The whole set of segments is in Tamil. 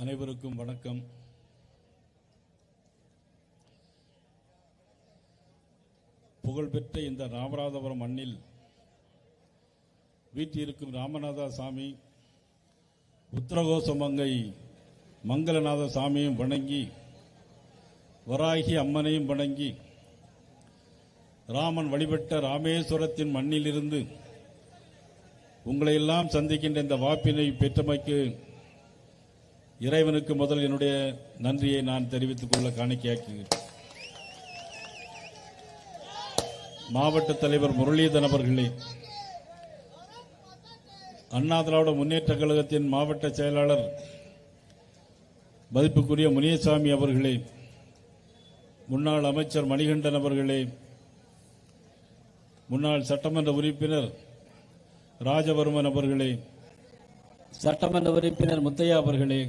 அனைவருக்கும் வணக்கம். புகழ்பெற்ற இந்த ராமநாதபுரம் மண்ணில் வீட்டிருக்கும் ராமநாத சாமி உத்தரகோசமங்கை மங்களநாத சாமியும் வணங்கி வராகி அம்மனையும் வணங்கி ராமன் வழிபட்ட ராமேஸ்வரத்தின் மண்ணிலிருந்து உங்களையெல்லாம் சந்திக்கின்ற இந்த வாப்பினை பெற்றமைக்கு இறைவனுக்கு முதல் என்னுடைய நன்றியை நான் தெரிவித்துக் கொள்ள காணிக்கையாக்குகிறேன். மாவட்ட தலைவர் முரளிதன் அவர்களே அண்ணா திராவிட முன்னேற்ற கழகத்தின் மாவட்ட செயலாளர் மதிப்புக்குரிய முனியசாமி அவர்களே முன்னாள் அமைச்சர் மணிகண்டன் அவர்களே முன்னாள் சட்டமன்ற உறுப்பினர் ராஜவர்மன் அவர்களே சட்டமன்ற உறுப்பினர் முத்தையா அவர்களே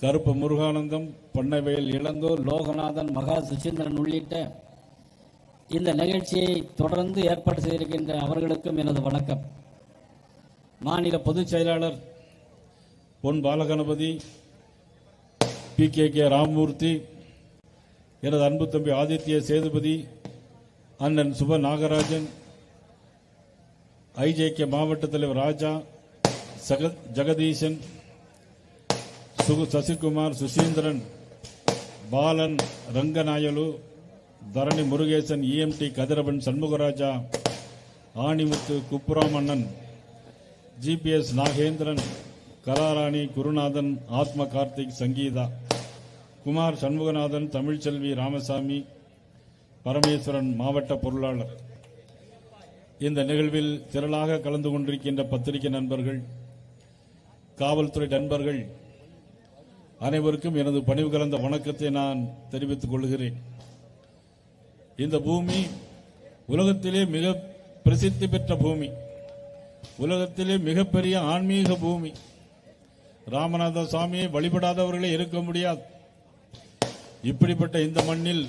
கருப்பு முருகானந்தம் பொன்னவேல் இளங்கோ லோகநாதன் மகா சுசீந்திரன் உள்ளிட்ட இந்த நிகழ்ச்சியை தொடர்ந்து ஏற்பாடு செய்திருக்கின்ற அவர்களுக்கும் எனது வணக்கம். மாநில பொதுச் செயலாளர் Pon Balaganapathy P K K Ramamoorthy எனது அன்பு தம்பி ஆதித்ய சேதுபதி அண்ணன் சுப நாகராஜன் ஐஜேகே மாவட்ட தலைவர் ராஜா சக ஜெகதீசன் சுகு சசிகுமார் சுசீந்திரன் பாலன் ரங்கநாயலு தரணி முருகேசன் இஎம்டி கதிரவன் சண்முகராஜா ஆணிமுத்து குப்புராமண்ணன் ஜிபிஎஸ் நாகேந்திரன் கலாராணி குருநாதன் ஆத்ம கார்த்திக் சங்கீதா குமார் சண்முகநாதன் தமிழ்ச்செல்வி ராமசாமி பரமேஸ்வரன் மாவட்ட பொருளாளர். இந்த நிகழ்வில் திரளாக கலந்து கொண்டிருக்கின்ற பத்திரிகை நண்பர்கள் காவல்துறை நண்பர்கள் அனைவருக்கும் எனது பணிவு கலந்த வணக்கத்தை நான் தெரிவித்துக் கொள்கிறேன். இந்த பூமி உலகத்திலே மிக பிரசித்தி பெற்ற பூமி. உலகத்திலே மிகப்பெரிய ஆன்மீக பூமி. ராமநாத சுவாமியை வழிபடாதவர்களே இருக்க முடியாது. இப்படிப்பட்ட இந்த மண்ணில்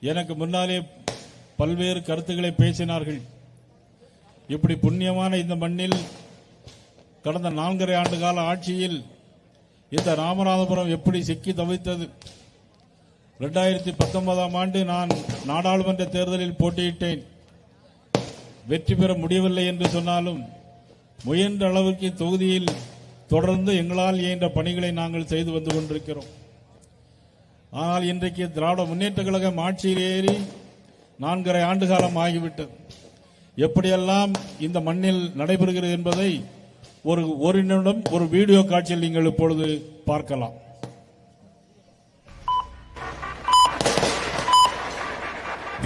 எனக்கு முன்னாலே பல்வேறு கருத்துக்களை பேசினார்கள். இப்படி புண்ணியமான இந்த மண்ணில் கடந்த நான்கரை ஆண்டு கால ஆட்சியில் இந்த ராமநாதபுரம் எப்படி சிக்கி தவித்தது? ரெண்டாயிரத்தி பத்தொன்பதாம் ஆண்டு நான் நாடாளுமன்ற தேர்தலில் போட்டியிட்டேன். வெற்றி பெற முடியவில்லை என்று சொன்னாலும் முயன்ற அளவுக்கு தொகுதியில் தொடர்ந்து எங்களால் இயன்ற பணிகளை நாங்கள் செய்து வந்து கொண்டிருக்கிறோம். ஆனால் இன்றைக்கு திராவிட முன்னேற்ற கழகம் ஆட்சியில் ஏறி நான்கரை ஆண்டு காலம் ஆகிவிட்டது. எப்படியெல்லாம் இந்த மண்ணில் நடைபெறுகிறது என்பதை ஒரு ஒரு நிமிடம் ஒரு வீடியோ காட்சியில் நீங்கள் இப்பொழுது பார்க்கலாம்.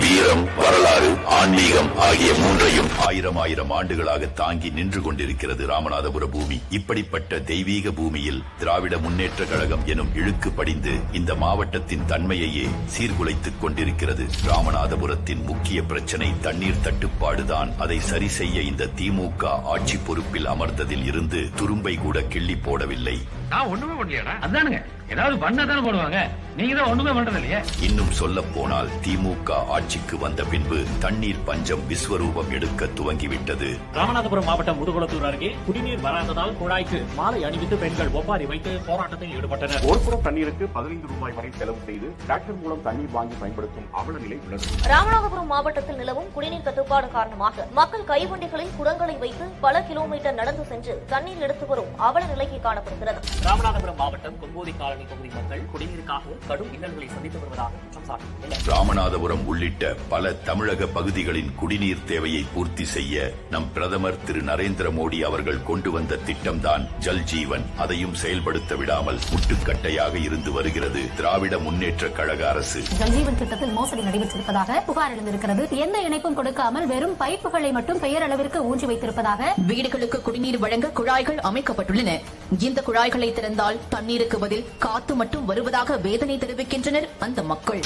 வீரம் வரலாறு. ஆன்மீகம் ஆகிய மூன்றையும் ஆயிரம் ஆயிரம் ஆண்டுகளாக தாங்கி நின்று கொண்டிருக்கிறது ராமநாதபுர பூமி. இப்படிப்பட்ட தெய்வீக பூமியில் திராவிட முன்னேற்ற கழகம் எனும் இழுக்கு படிந்து இந்த மாவட்டத்தின் தன்மையையே சீர்குலைத்துக் கொண்டிருக்கிறது. ராமநாதபுரத்தின் முக்கிய பிரச்சனை தண்ணீர் தட்டுப்பாடுதான். அதை சரி செய்ய இந்த திமுக ஆட்சி பொறுப்பில் அமர்ந்ததில் இருந்து துரும்பை கூட கிள்ளி போடவில்லை. நான் ஒண்ணுமே பண்ணலையாடா. அதானுங்க. ஏதாவது பண்ணா தானே போடுவாங்க. நீங்க தான் ஒண்ணுமே பண்றது இல்லையே. இன்னும் சொல்ல போனால் திமுக ஆட்சிக்கு வந்த பின்பு தண்ணீர் பஞ்சம் விஸ்வரூபம் எடுக்க துவங்கிவிட்டது. ராமநாதபுரம் மாவட்டம் முதுகுளத்தூர் அருகே குடிநீர் வராததால் குழாய்க்கு மாலை அணிவித்து பெண்கள் ஒப்பாரி வைத்து போராட்டத்தில் ஈடுபட்டனர். ஒரு புறம் தண்ணீருக்கு பதினைந்து ரூபாய் வரை செலவு செய்து டிராக்டர் மூலம் தண்ணீர் வாங்கி பயன்படுத்தும் அவல நிலை உள்ளது. ராமநாதபுரம் மாவட்டத்தில் நிலவும் குடிநீர் தட்டுப்பாடு காரணமாக மக்கள் கைவண்டிகளில் குடங்களை வைத்து பல கிலோமீட்டர் நடந்து சென்று தண்ணீர் எடுத்து வரும் அவல நிலைக்கு காணப்படுகிறது. ராமநாதபுரம் மாவட்டம் கொம்போதி காலனி பகுதி மக்கள் குடிநீருக்காக கடும் இன்னல்களை சந்தித்து வருவதாக குற்றம் சாட்டியுள்ளனர் ராமநாதபுரம் உள்ளிட்ட பல தமிழக பகுதிகளின் குடிநீர் தேவையை பூர்த்தி செய்ய நம் பிரதமர் திரு நரேந்திர மோடி அவர்கள் கொண்டு வந்த திட்டம்தான் ஜல் ஜீவன். அதையும் செயல்படுத்த விடாமல் முட்டுக்கட்டையாக இருந்து வருகிறது. திராவிட முன்னேற்ற கழக அரசு. ஜல்ஜீவன் திட்டத்தில் மோசடி நடைபெற்றிருப்பதாக புகார் எழுந்திருக்கிறது. எந்த இணைப்பும் கொடுக்காமல் வெறும் பைப்புகளை மட்டும் பெயரளவிற்கு ஊன்றி வைத்திருப்பதாக வீடுகளுக்கு குடிநீர் வழங்க குழாய்கள் அமைக்கப்பட்டுள்ளன. இந்த குழாய்களை திறந்தால் தண்ணீருக்கு பதில் காத்து மட்டும் வருவதாக வேதனை தெரிவிக்கின்றனர் அந்த மக்கள்.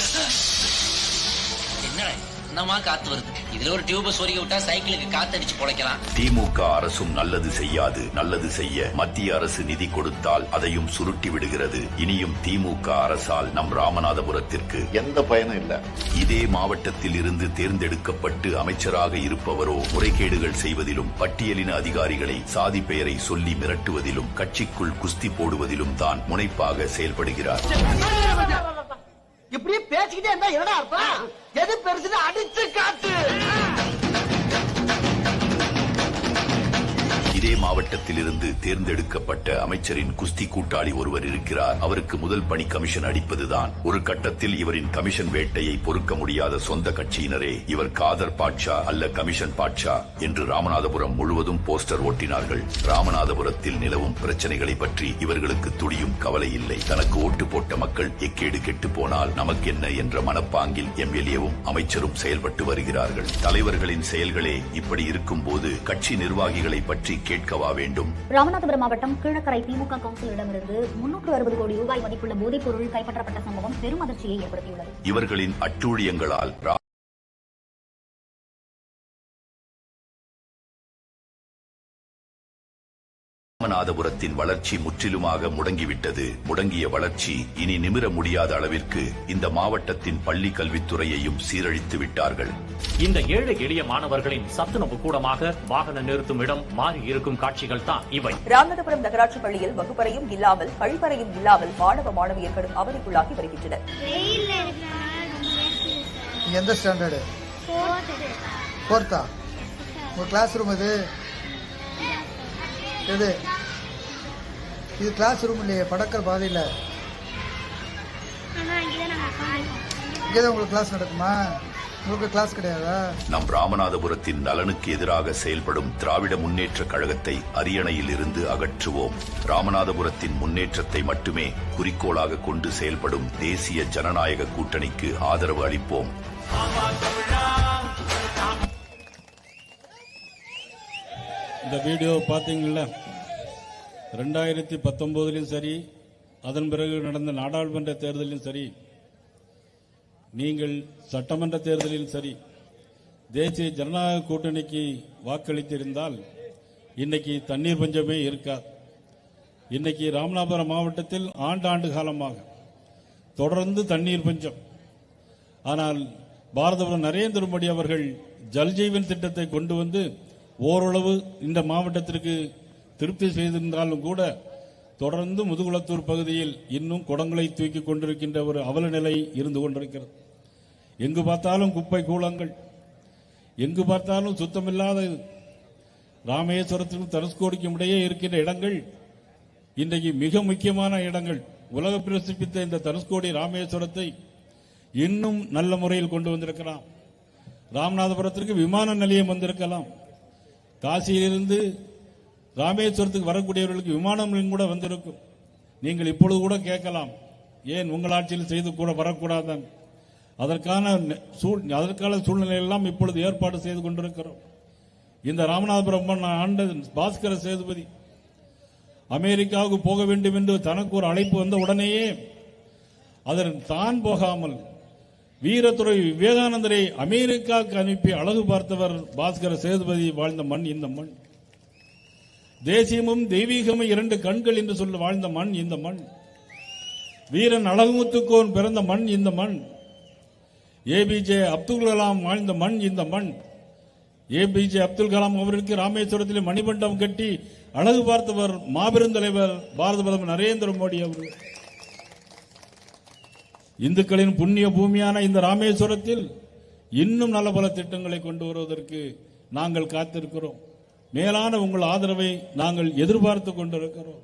என்ன அன்னமா காத்து வருது. இதுல ஒரு டியூப சொருகி விட்டா சைக்கிளுக்கு காத்தடிச்சு பொழைக்கலாம். திமுக அரசும் நல்லது செய்யாது நல்லது செய்ய மத்திய அரசு நிதி கொடுத்தால் அதையும் சுருட்டி விடுகிறது. இனியும் திமுக அரசால் நம் ராமநாதபுரத்திற்கு எந்த பயனும் இல்ல. இதே மாவட்டத்தில் இருந்து தேர்ந்தெடுக்கப்பட்டு அமைச்சராக இருப்பவரோ முறைகேடுகள் செய்வதிலும் பட்டியலின அதிகாரிகளை சாதி பெயரை சொல்லி மிரட்டுவதிலும் கட்சிக்குள் குஸ்தி போடுவதிலும் தான் முனைப்பாக செயல்படுகிறார். இப்படியே பேசிக்கிட்டே இருந்தா என்னடா அர்த்தம்? எது பெருசுன்னு அடிச்சு காட்டு. இதே மாவட்டத்தில் இருந்து தேர்ந்தெடுக்கப்பட்ட அமைச்சரின் குஸ்தி கூட்டாளி ஒருவர் இருக்கிறார். அவருக்கு முதல் பணி கமிஷன் அடிப்பதுதான். ஒரு கட்டத்தில் இவரின் கமிஷன் வேட்டையை பொறுக்க முடியாத சொந்த கட்சியினரே இவர் காதர் பாட்சா அல்ல கமிஷன் பாட்சா என்று ராமநாதபுரம் முழுவதும் போஸ்டர் ஓட்டினார்கள். ராமநாதபுரத்தில் நிலவும் பிரச்சனைகளை பற்றி இவர்களுக்கு துளியும் கவலை இல்லை. தனக்கு ஓட்டு போட்ட மக்கள் எக்கேடு கெட்டு போனால் நமக்கென்ன என்ற மனப்பாங்கில் எம்எல்ஏவும் அமைச்சரும் செயல்பட்டு வருகிறார்கள். தலைவர்களின் செயல்களே இப்படி இருக்கும்போது கட்சி நிர்வாகிகளை பற்றி கேட்கவா வேண்டும்? ராமநாதபுரம் மாவட்டம் கீழக்கரை திமுக கவுன்சிலரிடமிருந்து முன்னூற்று அறுபது கோடி ரூபாய் மதிப்புள்ள போதைப் பொருள் கைப்பற்றப்பட்ட சம்பவம் பெரும் அதிர்ச்சியை ஏற்படுத்தியுள்ளது. இவர்களின் அட்டூழியங்களால் ராமநாதபுரத்தின் வளர்ச்சி முற்றிலுமாக முடங்கிவிட்டது. முடங்கிய வளர்ச்சி இனி நிமிர முடியாத அளவிற்கு இந்த மாவட்டத்தின் பள்ளி கல்வித்துறையையும் சீரழித்து விட்டார்கள். இந்த ஏழை எளிய மாணவர்களின் சத்துணவு கூடமாக வாகன நிறுத்தும் இடம் மாறி இருக்கும் காட்சிகள் தான் இவை. ராமநாதபுரம் நகராட்சி பள்ளியில் வகுப்பறையும் இல்லாமல் கழிப்பறையும் இல்லாமல் மாணவ மாணவியர்களும் அவதிக்குள்ளாகி வருகின்றனர். எந்த ஸ்டாண்டர்டு கிளாஸ் ரூம் இது? எது? இது கிளாஸ் ரூம் இல்லையே படக்கல் பாதையில். இங்கே தான் உங்களுக்கு கிளாஸ் நடக்குமா? உங்களுக்கு கிளாஸ் கிடையாதா? நம் ராமநாதபுரத்தின் நலனுக்கு எதிராக செயல்படும் திராவிட முன்னேற்ற கழகத்தை அரியணையில் இருந்து அகற்றுவோம். ராமநாதபுரத்தின் முன்னேற்றத்தை மட்டுமே குறிக்கோளாக கொண்டு செயல்படும் தேசிய ஜனநாயக கூட்டணிக்கு ஆதரவு அளிப்போம். இந்த வீடியோ பார்த்தீங்களா ரெண்டாயிரத்தி பத்தொன்பதுலையும் சரி அதன் பிறகு நடந்த நாடாளுமன்ற தேர்தலிலும் சரி நீங்கள் சட்டமன்ற தேர்தலிலும் சரி தேசிய ஜனநாயக கூட்டணிக்கு வாக்களித்திருந்தால் இன்னைக்கு தண்ணீர் பஞ்சமே இருக்காது இன்னைக்கு ராமநாதபுரம் மாவட்டத்தில் ஆண்டாண்டு காலமாக தொடர்ந்து தண்ணீர் பஞ்சம். ஆனால் பாரதபுரம் நரேந்திர மோடி அவர்கள் ஜல்ஜீவன் திட்டத்தை கொண்டு வந்து ஓரளவு இந்த மாவட்டத்திற்கு திருப்தி செய்திருந்தாலும் கூட தொடர்ந்து முதுகுளத்தூர் பகுதியில் இன்னும் குடங்களை தூக்கி கொண்டிருக்கின்ற ஒரு அவல நிலை இருந்து கொண்டிருக்கிறது. எங்கு பார்த்தாலும் குப்பை கூலங்கள் எங்கு பார்த்தாலும் சுத்தமில்லாத ராமேஸ்வரத்திற்கும் தனுஷ்கோடிக்கும் இடையே இருக்கின்ற இடங்கள் இன்றைக்கு மிக முக்கியமான இடங்கள். உலக பிரசிப்பித்த இந்த தனுஷ்கோடி ராமேஸ்வரத்தை இன்னும் நல்ல முறையில் கொண்டு வந்திருக்கலாம். ராமநாதபுரத்திற்கு விமான நிலையம் வந்திருக்கலாம். காசியிலிருந்து ராமேஸ்வரத்துக்கு வரக்கூடியவர்களுக்கு விமானம் கூட வந்திருக்கும். நீங்கள் இப்பொழுது கூட கேட்கலாம் ஏன் உங்கள் ஆட்சியில் செய்து கூட வரக்கூடாதான் அதற்கான சூழ் அதற்கான சூழ்நிலையெல்லாம் இப்பொழுது ஏற்பாடு செய்து கொண்டிருக்கிறோம். இந்த ராமநாதபுரம் ஆண்ட பாஸ்கர சேதுபதி அமெரிக்காவுக்கு போக வேண்டும் என்று தனக்கு ஒரு அழைப்பு வந்த உடனேயே அதன் தான் போகாமல் வீரத்துறை விவேகானந்தரை அமெரிக்காவுக்கு அனுப்பி அழகு பார்த்தவர் பாஸ்கர சேதுபதி வாழ்ந்த மண் இந்த மண். தேசியமும் தெய்வீகமும் இரண்டு கண்கள் என்று சொல்ல வாழ்ந்த மண் இந்த மண். வீரன் அழகுமுத்துக்கோன் பிறந்த மண் இந்த மண். ஏபிஜே அப்துல் கலாம் வாழ்ந்த மண் இந்த மண். ஏபிஜே அப்துல் கலாம் அவருக்கு ராமேஸ்வரத்தில் மணிமண்டபம் கட்டி அழகு பார்த்தவர் மாபெரும் தலைவர் பாரத பிரதமர் நரேந்திர மோடி அவர்கள். இந்துக்களின் புண்ணிய பூமியான இந்த ராமேஸ்வரத்தில் இன்னும் நல்ல பல திட்டங்களை கொண்டு வருவதற்கு நாங்கள் காத்திருக்கிறோம். மேலான உங்கள் ஆதரவை நாங்கள் எதிர்பார்த்து கொண்டிருக்கிறோம்.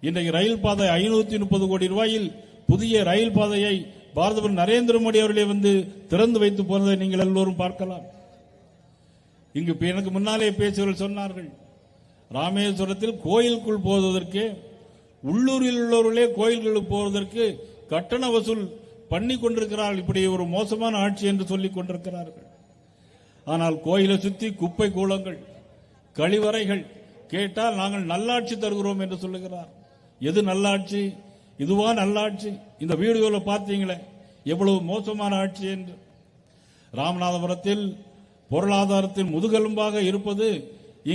இன்றைக்கு ரயில் பாதை ஐநூத்தி முப்பது கோடி ரூபாயில் புதிய ரயில் பாதையை பாரத நரேந்திர மோடி அவர்களே வந்து திறந்து வைத்து போனதை நீங்கள் எல்லோரும் பார்க்கலாம். இங்கு எனக்கு முன்னாலே பேசியவர்கள் சொன்னார்கள். ராமேஸ்வரத்தில் கோயிலுக்குள் போவதற்கு உள்ளூரில் உள்ளவர்களே கோயில்களுக்கு போவதற்கு கட்டண வசூல் பண்ணி கொண்டிருக்கிறார்கள் இப்படி ஒரு மோசமான ஆட்சி என்று சொல்லிக் கொண்டிருக்கிறார்கள். ஆனால் கோயிலை சுத்தி குப்பை கூலங்கள் கழிவறைகள் கேட்டால் நாங்கள் நல்லாட்சி தருகிறோம் என்று சொல்லுகிறார். எது நல்லாட்சி? இதுவா நல்லாட்சி? இந்த வீடியோவில் பார்த்தீங்களே எவ்வளவு மோசமான ஆட்சி என்று. ராமநாதபுரத்தில் பொருளாதாரத்தின் முதுகெலும்பாக இருப்பது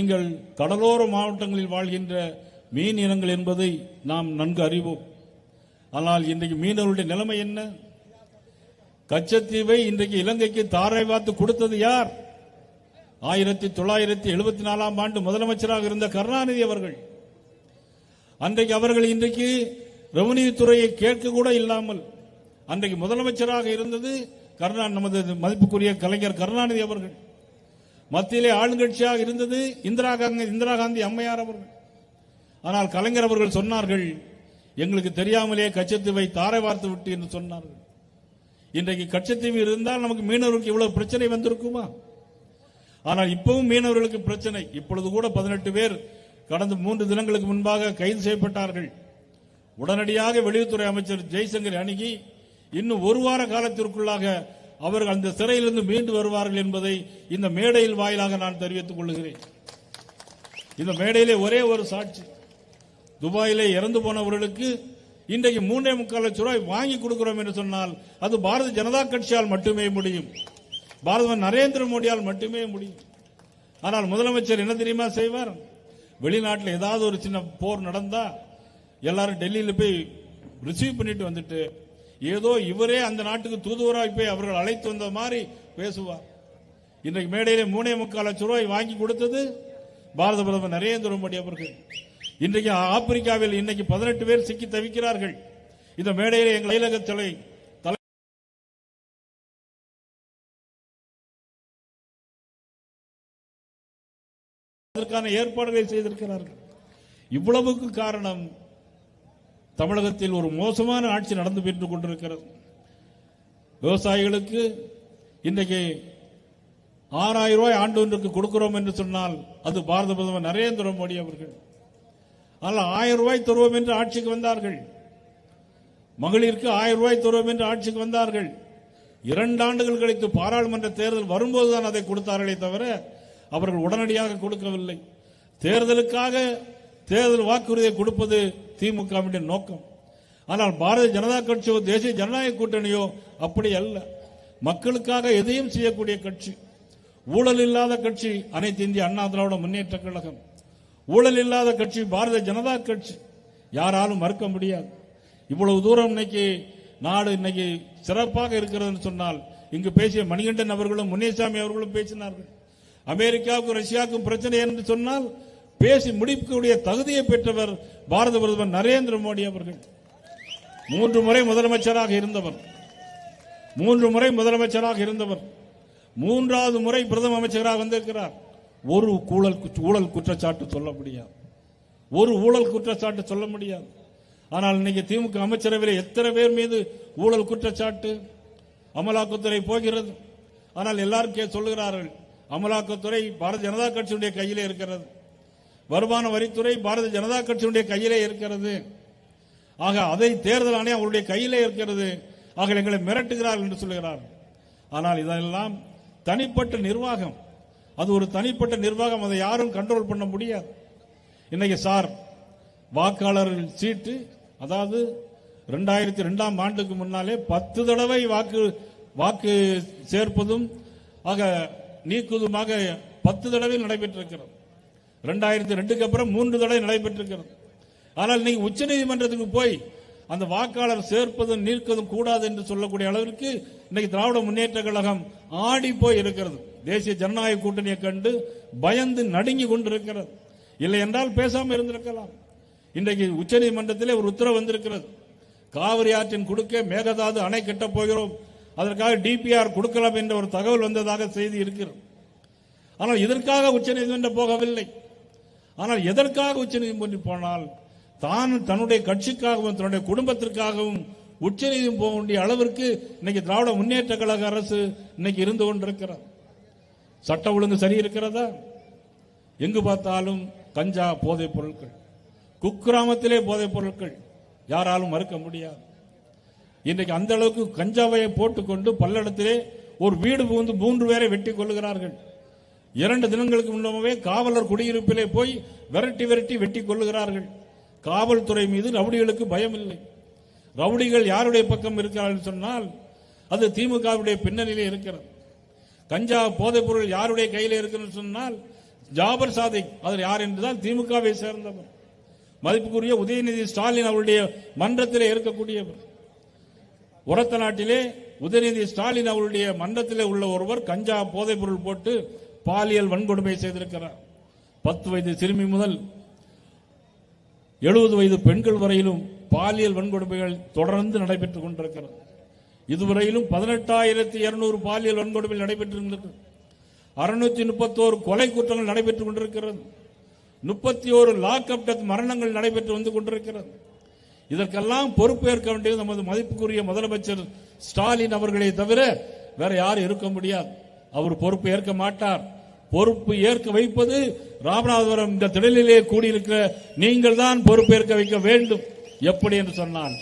எங்கள் கடலோர மாவட்டங்களில் வாழ்கின்ற மீன் இனங்கள் என்பதை நாம் நன்கு அறிவோம். ஆனால் இன்றைக்கு மீனவர்களுடைய நிலைமை என்ன? கச்சத்தீவை இன்றைக்கு இலங்கைக்கு தாரை வாத்து கொடுத்தது யார்? ஆயிரத்தி தொள்ளாயிரத்தி எழுபத்தி நாலாம் ஆண்டு முதலமைச்சராக இருந்த கருணாநிதி அவர்கள். அன்றைக்கு அவர்கள் இன்றைக்கு ரெவன்யூ துறையை கேட்க கூட இல்லாமல் அன்றைக்கு முதலமைச்சராக இருந்தது கருணா நமது மதிப்புக்குரிய கலைஞர் கருணாநிதி அவர்கள். மத்தியிலே ஆளுங்கட்சியாக இருந்தது இந்திரா காந்தி இந்திரா காந்தி அம்மையார் அவர்கள். ஆனால் கலைஞர் அவர்கள் சொன்னார்கள் எங்களுக்கு தெரியாமலே கச்சத்தீவை தாரை வார்த்து விட்டு என்று சொன்னார்கள். இன்றைக்கு கச்சத்தீவு இருந்தால் நமக்கு மீனவர்களுக்கு இவ்வளவு பிரச்சனை வந்திருக்குமா? ஆனால் இப்பவும் மீனவர்களுக்கு பிரச்சனை. இப்பொழுது கூட பதினெட்டு பேர் கடந்த மூன்று தினங்களுக்கு முன்பாக கைது செய்யப்பட்டார்கள். உடனடியாக வெளியுறவுத்துறை அமைச்சர் ஜெய்சங்கர் அணுகி இன்னும் ஒரு வார காலத்திற்குள்ளாக அவர்கள் அந்த சிறையிலிருந்து மீண்டு வருவார்கள் என்பதை இந்த மேடையில் வாயிலாக நான் தெரிவித்துக் கொள்கிறேன். இந்த மேடையிலே ஒரே ஒரு சாட்சி. துபாயிலே இறந்து போனவர்களுக்கு இன்றைக்கு மூன்றே முக்கால் லட்சம் ரூபாய் வாங்கி கொடுக்கிறோம் என்று சொன்னால் அது பாரதிய ஜனதா கட்சியால் மட்டுமே முடியும். பாரத நரேந்திர மோடியால் மட்டுமே முடியும். ஆனால் முதலமைச்சர் என்ன தெரியுமா செய்வார்? வெளிநாட்டில் ஏதாவது ஒரு சின்ன போர் நடந்தா எல்லாரும் டெல்லியில் போய் ரிசீவ் பண்ணிட்டு வந்துட்டு ஏதோ இவரே அந்த நாட்டுக்கு தூதுவராக போய் அவர்கள் அழைத்து வந்த மாதிரி பேசுவார். இன்றைக்கு மேடையிலே மூணே முக்கால் லட்சம் ரூபாய் வாங்கி கொடுத்தது பாரத பிரதமர் நரேந்திர மோடி அவர்கள். இன்றைக்கு ஆப்பிரிக்காவில் இன்னைக்கு பதினெட்டு பேர் சிக்கி தவிக்கிறார்கள். இந்த மேடையில் எங்கள் அயலகத்திலே தலை அதற்கான ஏற்பாடுகளை செய்திருக்கிறார்கள். இவ்வளவுக்கு காரணம் தமிழகத்தில் ஒரு மோசமான ஆட்சி நடந்து பெற்று கொண்டிருக்கிறது. விவசாயிகளுக்கு இன்றைக்கு ஆறாயிரம் ரூபாய் ஆண்டு ஒன்றுக்கு கொடுக்கிறோம் என்று சொன்னால் அது பாரத பிரதமர் நரேந்திர மோடி அவர்கள் ஆனால் ஆயிரம் ரூபாய் தருவோம் என்று ஆட்சிக்கு வந்தார்கள். மகளிருக்கு ஆயிரம் ரூபாய் தருவோம் என்று ஆட்சிக்கு வந்தார்கள். இரண்டு ஆண்டுகள் கழித்து பாராளுமன்ற தேர்தல் வரும்போதுதான் அதை கொடுத்தார்களே தவிர அவர்கள் உடனடியாக கொடுக்கவில்லை. தேர்தலுக்காக தேர்தல் வாக்குறுதியை கொடுப்பது திமுகவின் நோக்கம். ஆனால் பாரதிய ஜனதா கட்சியோ தேசிய ஜனநாயக கூட்டணியோ அப்படி அல்ல. மக்களுக்காக எதையும் செய்யக்கூடிய கட்சி ஊழல் இல்லாத கட்சி அனைத்து இந்திய அண்ணா திராவிட முன்னேற்ற கழகம். ஊழல் இல்லாத கட்சி பாரதிய ஜனதா கட்சி. யாராலும் மறுக்க முடியாது. இவ்வளவு தூரம் இன்னைக்கு நாடு இன்னைக்கு சிறப்பாக இருக்கிறதுன்னு சொன்னால் இங்கு பேசிய மணிகண்டன் அவர்களும் முனியசாமி அவர்களும் பேசினார்கள். அமெரிக்காவுக்கும் ரஷ்யாவுக்கும் பிரச்சனை என்று சொன்னால் பேசி முடிக்கக்கூடிய தகுதியை பெற்றவர் பாரத பிரதமர் நரேந்திர மோடி அவர்கள். மூன்று முறை முதலமைச்சராக இருந்தவர். மூன்று முறை முதலமைச்சராக இருந்தவர். மூன்றாவது முறை பிரதம அமைச்சராக வந்திருக்கிறார். ஒரு ஊழல் ஊழல் குற்றச்சாட்டு சொல்ல முடியாது. ஒரு ஊழல் குற்றச்சாட்டு சொல்ல முடியாது. ஆனால் இன்னைக்கு திமுக அமைச்சரவையில் எத்தனை பேர் மீது ஊழல் குற்றச்சாட்டு அமலாக்கத்துறை போகிறது? ஆனால் எல்லாரும் கே- சொல்லுகிறார்கள் அமலாக்கத்துறை பாரதிய ஜனதா கட்சியுடைய கையிலே இருக்கிறது. வருமான வரித்துறை பாரதிய ஜனதா கட்சியுடைய கையிலே இருக்கிறது. ஆக அதை தேர்தல் ஆணையம் அவருடைய கையிலே இருக்கிறது. ஆக எங்களை மிரட்டுகிறார்கள் என்று சொல்லுகிறார் ஆனால் இதெல்லாம் தனிப்பட்ட நிர்வாகம். அது ஒரு தனிப்பட்ட நிர்வாகம் அதை யாரும் கண்ட்ரோல் பண்ண முடியாது. இன்னைக்கு சார் வாக்காளர்கள் சீட்டு அதாவது ரெண்டாயிரத்தி ரெண்டாம் ஆண்டுக்கு முன்னாலே பத்து தடவை வாக்கு வாக்கு சேர்ப்பதும் ஆக நீக்குவதுமாக பத்து தடவை நடைபெற்றிருக்கிறது. ரெண்டாயிரத்தி ரெண்டுக்கு அப்புறம் மூன்று தடவை நடைபெற்றிருக்கிறது. ஆனால் நீங்க உச்சநீதிமன்றத்துக்கு போய் அந்த வாக்காளர் சேர்ப்பதும் நீக்குவதும் கூடாது என்று சொல்லக்கூடிய அளவிற்கு இன்னைக்கு திராவிட முன்னேற்ற கழகம் ஆடி போய் இருக்கிறது. தேசிய ஜனநாயக கூட்டணியை கண்டு பயந்து நடுங்கி கொண்டிருக்கிறது. இல்லை என்றால் பேசாமல் இருந்திருக்கலாம். இன்றைக்கு உச்சநீதிமன்றத்திலே ஒரு உத்தரவு வந்திருக்கிறது. காவிரி ஆற்றின் குறுக்கே மேகதாது அணை கட்டப் போகிறோம். அதற்காக டிபிஆர் கொடுக்கலாம் என்ற ஒரு தகவல் வந்ததாக செய்தி இருக்கிறது. ஆனால் இதற்காக உச்சநீதிமன்றம் போகவில்லை. ஆனால் எதற்காக உச்சநீதிமன்றம் போனால் தான் தன்னுடைய கட்சிக்காகவும் தன்னுடைய குடும்பத்திற்காகவும் உச்சநீதிமன்றம் போக வேண்டிய அளவிற்கு இன்னைக்கு திராவிட முன்னேற்ற கழக அரசு இன்னைக்கு இருந்து கொண்டிருக்கிறார் சட்டம் ஒழுங்கு சரி இருக்கிறதா எங்கு பார்த்தாலும் கஞ்சா போதைப் பொருட்கள். குக்கிராமத்திலே போதைப் பொருட்கள் யாராலும் மறுக்க முடியாது. இன்றைக்கு அந்த அளவுக்கு கஞ்சாவையை போட்டுக்கொண்டு பல்லடத்திலே ஒரு வீடு புகுந்து மூன்று பேரை வெட்டி கொள்ளுகிறார்கள். இரண்டு தினங்களுக்கு முன்னமே காவலர் குடியிருப்பிலே போய் விரட்டி விரட்டி வெட்டி கொள்ளுகிறார்கள். காவல்துறை மீது ரவுடிகளுக்கு பயம் இல்லை ரவுடிகள் யாருடைய பக்கம் இருக்கிறார்கள் சொன்னால் அது திமுகவுடைய பின்னணியிலே இருக்கிறது. கஞ்சா போதைப் பொருள் யாருடைய கையில் இருக்குன்னு சொன்னால் ஜாபர் சாதிக். அதில் யார் என்றால் திமுகவை சேர்ந்தவர். மதிப்புக்குரிய உதயநிதி ஸ்டாலின் அவருடைய மன்றத்தில் இருக்கக்கூடியவர். உரத்த நாட்டிலே உதயநிதி ஸ்டாலின் அவருடைய மன்றத்தில் உள்ள ஒருவர் கஞ்சா போதைப் பொருள் போட்டு பாலியல் வன்கொடுமை செய்திருக்கிறார். பத்து வயது சிறுமி முதல் எழுபது வயது பெண்கள் வரையிலும் பாலியல் வன்கொடுமைகள் தொடர்ந்து நடைபெற்றுக் கொண்டிருக்கிறது. இதுவரையிலும் பதினெட்டாயிரத்தி இருநூறு பாலியல் வன்கொடுமை நடைபெற்றிருந்தது. அறுநூத்தி முப்பத்தோரு கொலை குற்றங்கள் நடைபெற்றுக் கொண்டிருக்கிறது. முப்பத்தி ஓரு லாக்அப் டெத் மரணங்கள் நடைபெற்று வந்து கொண்டிருக்கிறது. இதற்கெல்லாம் பொறுப்பேற்க வேண்டியது நமது மதிப்புக்குரிய முதலமைச்சர் ஸ்டாலின் அவர்களை தவிர வேற யாரும் இருக்க முடியாது. அவர் பொறுப்பு ஏற்க மாட்டார். பொறுப்பு ஏற்க வைப்பது ராமநாதபுரம் இந்த திடலிலே கூடியிருக்கிற நீங்கள் தான் பொறுப்பேற்க வைக்க வேண்டும். எப்படி என்று சொன்னால்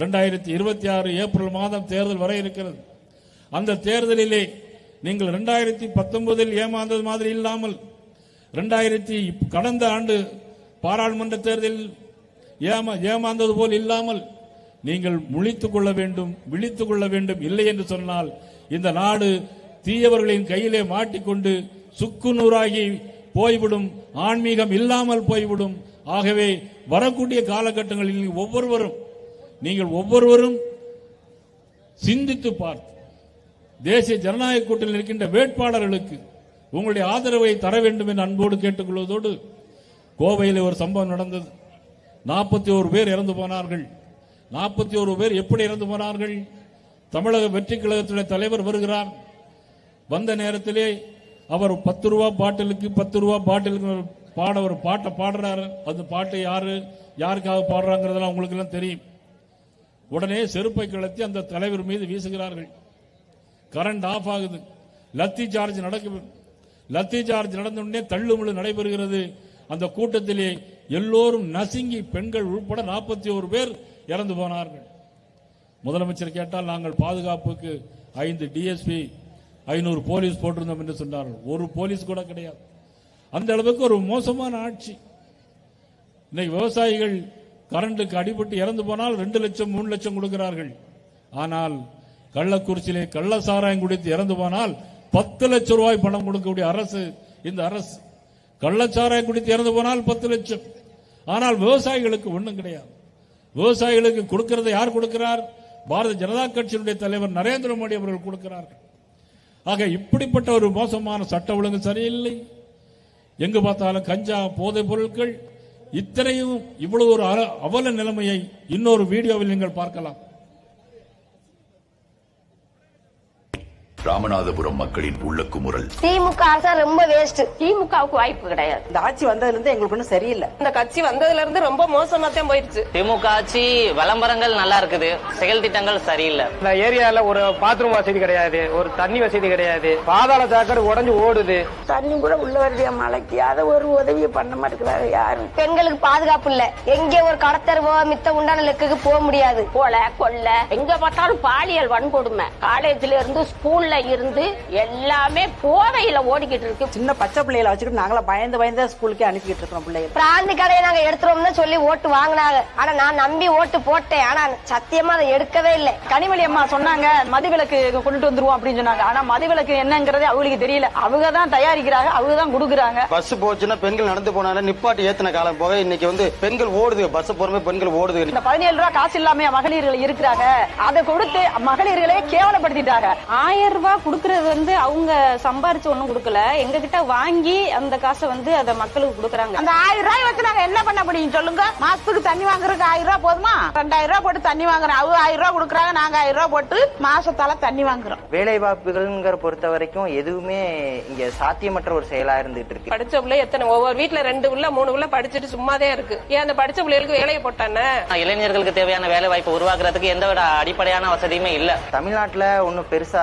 ரெண்டாயிரத்தி இருபத்தி ஆறு ஏப்ரல் மாதம் தேர்தல் வர இருக்கிறது. அந்த தேர்தலிலே நீங்கள் ரெண்டாயிரத்தி பத்தொன்பதில் ஏமாந்தது மாதிரி இல்லாமல் ரெண்டாயிரத்தி கடந்த ஆண்டு பாராளுமன்ற தேர்தலில் ஏமா ஏமாந்தது போல் இல்லாமல் நீங்கள் முழித்துக் கொள்ள வேண்டும் விழித்துக் கொள்ள வேண்டும் இல்லை என்று சொன்னால் இந்த நாடு தீயவர்களின் கையிலே மாட்டிக்கொண்டு சுக்கு நூறாகி போய்விடும் ஆன்மீகம் இல்லாமல் போய்விடும். ஆகவே வரக்கூடிய காலகட்டங்களில் ஒவ்வொருவரும் நீங்கள் ஒவ்வொருவரும் சிந்தித்து பார்த்து தேசிய ஜனநாயக கூட்டணியில் இருக்கின்ற வேட்பாளர்களுக்கு உங்களுடைய ஆதரவை தர வேண்டும் என்று அன்போடு கேட்டுக்கொள்வதோடு கோவையில் ஒரு சம்பவம் நடந்தது. நாற்பத்தி ஒரு பேர் இறந்து போனார்கள். நாற்பத்தி ஒரு பேர் எப்படி இறந்து போனார்கள்? தமிழக வெற்றி கழகத்துடைய தலைவர் வருகிறார். வந்த நேரத்திலே அவர் பத்து ரூபா பாட்டிலுக்கு பத்து ரூபா பாட்டிலுக்கு பாட ஒரு பாட்டை பாடுறாரு. அந்த பாட்டை யாரு யாருக்காக பாடுறாங்கிறதெல்லாம் உங்களுக்கு எல்லாம் தெரியும். உடனே செருப்பை கிளத்தி அந்த தலைவர் மீது வீசுகிறார்கள். கரண்ட் ஆஃப் ஆகுது. லத்தி சார்ஜ் நடக்குது லத்தி சார்ஜ் நடந்த உடனே தள்ளுமுழு நடைபெறுகிறது. அந்த கூட்டத்திலே எல்லோரும் நசுங்கி பெண்கள் உட்பட நாற்பத்தி ஒரு பேர் இறந்து போனார்கள். முதலமைச்சர் கேட்டால் நாங்கள் பாதுகாப்புக்கு ஐந்து டிஎஸ்பி ஐநூறு போலீஸ் போட்டிருந்தோம் என்று சொன்னார்கள். ஒரு போலீஸ் கூட கிடையாது. அந்த அளவுக்கு ஒரு மோசமான ஆட்சி. இன்னைக்கு விவசாயிகள் கரண்ட்டுக்கு அடிபட்டு இறந்து போனால் ரெண்டு லட்சம் மூணு லட்சம் கொடுக்கிறார்கள். ஆனால் கள்ளக்குறிச்சியிலே கள்ள சாராயம் குடித்து இறந்து போனால் பத்து லட்சம் ரூபாய் பணம் கொடுக்கக்கூடிய அரசு இந்த அரசு. கள்ளச்சாராயம் குடித்து இறந்து போனால் பத்து லட்சம். ஆனால் விவசாயிகளுக்கு ஒன்றும் கிடையாது. விவசாயிகளுக்கு கொடுக்கிறதை யார் கொடுக்கிறார்? பாரதிய ஜனதா கட்சியினுடைய தலைவர் நரேந்திர மோடி அவர்கள் கொடுக்கிறார்கள். ஆக இப்படிப்பட்ட ஒரு மோசமான சட்ட ஒழுங்கு சரியில்லை. எங்கு பார்த்தாலும் கஞ்சா போதைப் பொருட்கள் இத்தனையும் இவ்வளவு ஒரு அவல நிலைமையை இன்னொரு வீடியோவில் நீங்கள் பார்க்கலாம். ராமநாதபுரம் மக்களின் உள்ள குமுறல் திமுக அரசு ரொம்ப வேஸ்ட் திமுகவுக்கு வாய்ப்பு கிடையாது. இந்த ஆட்சி வந்ததுல இருந்து எங்களுக்கு ஒன்றும் சரியில்லை. இந்த கட்சி வந்ததுல இருந்து ரொம்ப மோசமா தான் போயிருச்சு திமுக ஆட்சி விளம்பரங்கள் நல்லா இருக்குது. செயல் திட்டங்கள் சரியில்லை. இந்த ஏரியால ஒரு பாத்ரூம் வசதி கிடையாது. ஒரு தண்ணி வசதி கிடையாது. பாதாள சாக்கடை உடஞ்சு ஓடுது. தண்ணி கூட உள்ள வருது. மழைக்கு அதை ஒரு உதவி பண்ண மாட்டேங்கிறாரு. யாரும். பெண்களுக்கு பாதுகாப்பு இல்ல. எங்க ஒரு கடத்தருவோ மித்த உண்டான லெக்குக்கு போக முடியாது. கொலை கொள்ள எங்க பார்த்தாலும் பாலியல் வன்கொடுமை. காலேஜ்ல இருந்து ஸ்கூல்ல இருந்து எல்லாமே போதையில ஓடிக்கிட்டு இருக்கு. சின்ன பச்சை பிள்ளைகளை வச்சுக்கிட்டு நாங்களா பயந்து பயந்து ஸ்கூலுக்கே அனுப்பிக்கிட்டு இருக்கோம் பிள்ளைங்க பிராந்தி கடையை நாங்க எடுத்துறோம்னு சொல்லி ஓட்டு வாங்கினாங்க. ஆனா நான் நம்பி ஓட்டு போட்டேன். ஆனா சத்தியமா அதை எடுக்கவே இல்லை. கனிமொழி அம்மா சொன்னாங்க மதுவிலக்கு கொண்டுட்டு வந்துருவோம் அப்படின்னு சொன்னாங்க. ஆனா மதுவிலக்கு என்னங்கறது அவங்களுக்கு தெரியல. அவங்க தான் தயாரிக்கிறாங்க அவங்க தான் கொடுக்குறாங்க. பஸ் போச்சுன்னா பெண்கள் நடந்து போனாலும் நிப்பாட்டி ஏத்தின காலம் போக இன்னைக்கு வந்து பெண்கள் ஓடுது. பஸ் போறமே பெண்கள் ஓடுது. இந்த பதினேழு ரூபாய் காசு இல்லாம மகளிர்கள் இருக்கிறாங்க. அதை கொடுத்து மகளிர்களே கேவலப்படுத்திட்டாங்க. ஆயிரம் ரூபாய் குடுக்கறது வந்து அவங்க சம்பாரிச்சு ஒண்ணும் கொடுக்கல. எங்க கிட்ட வாங்கி அந்த காசை வந்து அதை மக்களுக்கு கொடுக்கறாங்க. அந்த ஆயிரம் ரூபாய் வச்சு நாங்க என்ன பண்ண முடியும் சொல்லுங்க? மாசத்துக்கு தண்ணி வாங்குறதுக்கு ஆயிரம் ரூபாய் போதுமா? ரெண்டாயிரம் ரூபாய் போட்டு தண்ணி வாங்குறோம். அவங்க ஆயிரம் ரூபாய் கொடுக்குறாங்க நாங்க ஆயிரம் ரூபாய் போட்டு மாசத்தால தண்ணி வாங்குறோம். வேலை வாய்ப்புகள்ங்கிற பொறுத்த வரைக்கும் எதுவுமே இங்க சாத்தியமற்ற ஒரு செயலா இருந்துட்டு இருக்கு. படிச்ச பிள்ளை எத்தனை? ஒவ்வொரு வீட்டுல ரெண்டு உள்ள மூணு உள்ள படிச்சுட்டு சும்மாதே இருக்கு. ஏன் அந்த படிச்ச பிள்ளைகளுக்கு வேலையை போட்டானே? இளைஞர்களுக்கு தேவையான வேலை வாய்ப்பு உருவாக்குறதுக்கு எந்த ஒரு அடிப்படையான வசதியுமே இல்ல. தமிழ்நாட்டுல ஒன்னும் பெருசா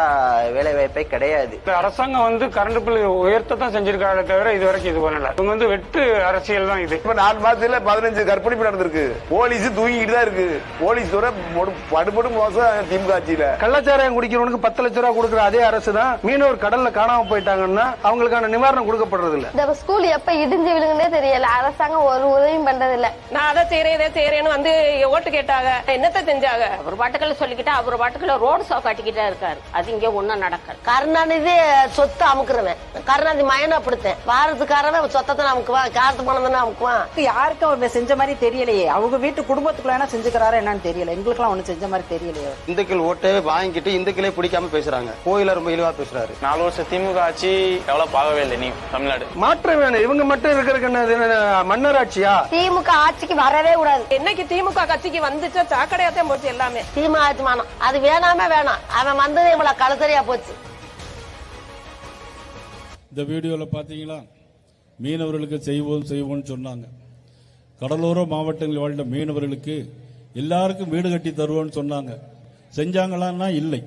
வேலை வாய்ப்பே கிடையாது அரசாங்கம் வந்து கரண்ட் பில் உயர்த்த தான் செஞ்சிருக்காங்க தவிர இது வரைக்கும் இது பண்ணல. இவங்க வந்து வெட்டு அரசியல் தான் இது. இப்ப நாலு மாசத்துல பதினஞ்சு கற்பழிப்பு நடந்திருக்கு. போலீஸ் தூங்கிட்டு தான் இருக்கு. போலீஸ் துறை மொடு- படுபடு மோசம் திமுக ஆட்சியில. கள்ளச்சாராயம் குடிக்கிறவனுக்கு பத்து லட்ச ரூபாய் கொடுக்குற அதே அரசு தான் மீனவர் கடல்ல காணாம போயிட்டாங்கன்னா அவங்களுக்கான நிவாரணம் கொடுக்கப்படுறது இல்ல. இந்த ஸ்கூல் எப்ப இடிஞ்சு விழுங்குனே தெரியல. அரசாங்கம் ஒரு உதவியும் பண்றது இல்ல நான் அதை செய்யறேன் இதை செய்யறேன்னு வந்து ஓட்டு கேட்டாங்க. என்னத்த செஞ்சாங்க? அவர் பாட்டுக்களை சொல்லிக்கிட்டா அவர் பாட்டுக்களை ரோடு ஷோ காட்டிக்கிட்டே இருக்காரு. அது இங்க ஒண்ணும் ஒண்ணும் நடக்கல கருணாநிதி சொத்து அமுக்குறவன். கருணாநிதி மயனை அப்படித்தேன் வாரத்துக்காரவன் சொத்தை தான் அமுக்குவான். காசு பணம் தானே அமுக்குவான். யாருக்கும் அவர் செஞ்ச மாதிரி தெரியலையே? அவங்க வீட்டு குடும்பத்துக்குள்ள என்ன செஞ்சுக்கிறாரா என்னன்னு தெரியல. எங்களுக்குலாம் ஒண்ணும் செஞ்ச மாதிரி தெரியலையே. இந்துக்கள் ஓட்டே வாங்கிட்டு இந்துக்களே பிடிக்காம பேசுறாங்க. கோயில ரொம்ப இழிவா பேசுறாரு. நாலு வருஷம் திமுக ஆட்சி டெவலப் ஆகவே இல்லை நீ தமிழ்நாடு. மாற்றம் வேணும். இவங்க மட்டும் என்ன, மன்னராட்சியா திமுக ஆட்சிக்கு வரவே கூடாது. என்னைக்கு திமுக கட்சிக்கு வந்துச்சா சாக்கடையாத்தான் போச்சு எல்லாமே. திமுக ஆட்சி அது வேணாமே வேணாம். அவன் வந்தது இவ்வளவு கலசரியா போச்சு. இந்த வீடியோவில் பார்த்தீங்களா மீனவர்களுக்கு செய்வோம் செய்வோம்னு சொன்னாங்க. கடலோர மாவட்டங்களில் வாழ்ந்த மீனவர்களுக்கு எல்லாருக்கும் வீடு கட்டி தருவோம்னு சொன்னாங்க. செஞ்சாங்களான்னா இல்லை.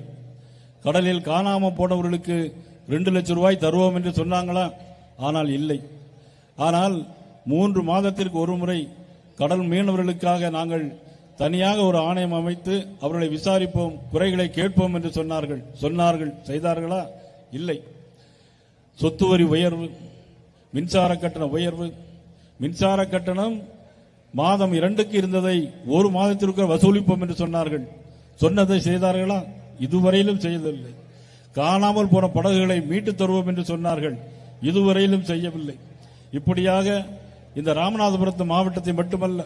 கடலில் காணாம போனவர்களுக்கு ரெண்டு லட்சம் ரூபாய் தருவோம் என்று சொன்னாங்களா? ஆனால் இல்லை. ஆனால் மூன்று மாதத்திற்கு ஒரு முறை கடல் மீனவர்களுக்காக நாங்கள் தனியாக ஒரு ஆணையம் அமைத்து அவர்களை விசாரிப்போம் குறைகளை கேட்போம் என்று சொன்னார்கள். சொன்னார்கள். செய்தார்களா? இல்லை. சொத்து வரி உயர்வு மின்சார கட்டண உயர்வு. மின்சார கட்டணம் மாதம் இரண்டுக்கு இருந்ததை ஒரு மாதத்திற்கு வசூலிப்போம் என்று சொன்னார்கள். சொன்னதை செய்தார்களா? இதுவரையிலும் செய்யவில்லை. காணாமல் போன படகுகளை மீட்டுத் தருவோம் என்று சொன்னார்கள். இதுவரையிலும் செய்யவில்லை. இப்படியாக இந்த ராமநாதபுரத்து மாவட்டத்தை மட்டுமல்ல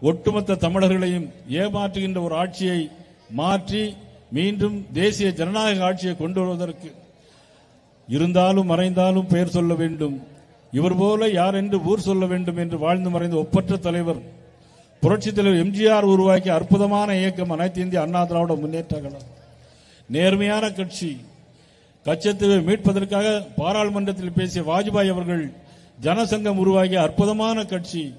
ஒட்டுமொத்த தமிழர்களையும் ஏமாற்றுகின்ற ஒரு ஆட்சியை மாற்றி மீண்டும் தேசிய ஜனநாயக ஆட்சியை கொண்டு வருவதற்கு இருந்தாலும் மறைந்தாலும் பெயர் சொல்ல வேண்டும். இவர் போல யார் என்று ஊர் சொல்ல வேண்டும் என்று வாழ்ந்து மறைந்த ஒப்பற்ற தலைவர் புரட்சி தலைவர் எம்ஜிஆர் உருவாக்கிய அற்புதமான இயக்கம் அனைத்து இந்திய அண்ணா திராவிட முன்னேற்ற கழகம் நேர்மையான கட்சி கச்சத்தீவை மீட்பதற்காக பாராளுமன்றத்தில் பேசிய வாஜ்பாய் அவர்கள் ஜனசங்கம் உருவாகிய அற்புதமான கட்சி.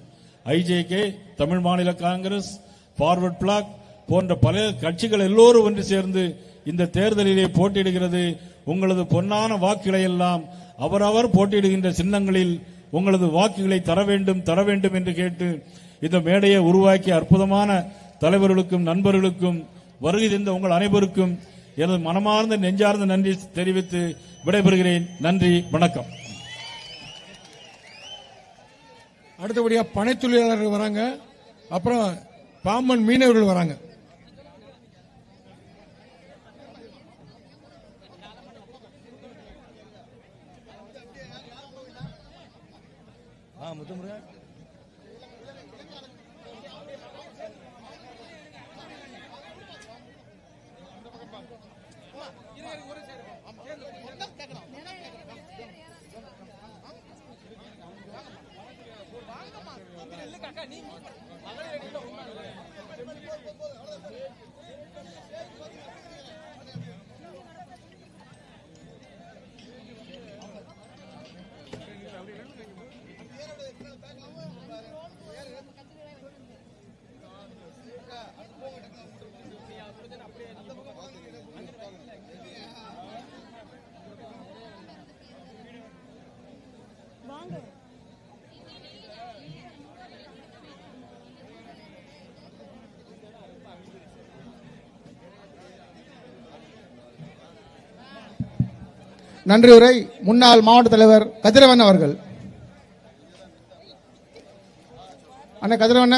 ஐஜேகே தமிழ் மாநில காங்கிரஸ் ஃபார்வர்ட் பிளாக் போன்ற பல கட்சிகள் எல்லோரும் ஒன்று சேர்ந்து இந்த தேர்தலிலே போட்டியிடுகிறது. உங்களது பொன்னான வாக்குகளை எல்லாம் அவரவர் போட்டியிடுகின்ற சின்னங்களில் உங்களது வாக்குகளை தர வேண்டும் தர வேண்டும் என்று கேட்டு இந்த மேடையை உருவாக்கிய அற்புதமான தலைவர்களுக்கும் நண்பர்களுக்கும் வருகை தந்த உங்கள் அனைவருக்கும் எனது மனமார்ந்த நெஞ்சார்ந்த நன்றி தெரிவித்து விடைபெறுகிறேன். நன்றி வணக்கம். அடுத்தபடியாக பனை தொழிலாளர்கள் வராங்க. அப்புறம் பாம்பன் மீனவர்கள் வராங்க. நன்றி உரை முன்னாள் மாவட்ட தலைவர் கதிரவன் அவர்கள். அண்ணா கதிரவண்ண.